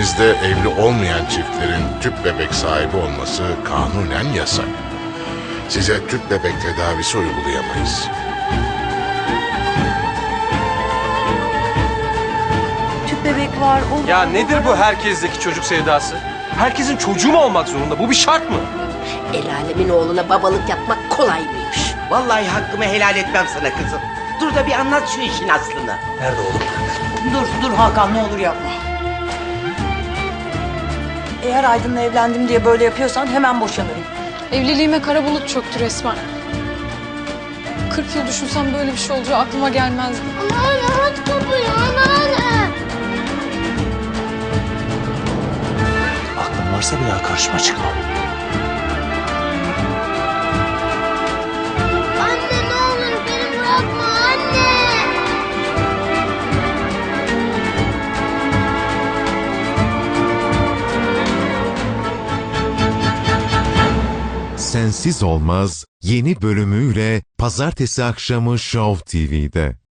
ülkemizde evli olmayan çiftlerin tüp bebek sahibi olması kanunen yasak. Size tüp bebek tedavisi uygulayamayız. Tüp bebek var. Olur. Ya nedir bu herkesteki çocuk sevdası? Herkesin çocuğu mu olmak zorunda? Bu bir şart mı? El alemin oğluna babalık yapmak kolay mıymış? Vallahi hakkımı helal etmem sana kızım. Dur da bir anlat şu işin aslını. Nerede oğlum? Dur dur Hakan ne olur yapma. Eğer Aydın'la evlendim diye böyle yapıyorsan hemen boşanırım. Evliliğime kara bulut çöktü resmen. 40 yıl düşünsem böyle bir şey olacağı aklıma gelmezdi. Anneanne aç kapıyı anneanne. Aklın varsa bir daha karşıma çıkma. Sensiz Olmaz yeni bölümüyle pazartesi akşamı Show TV'de.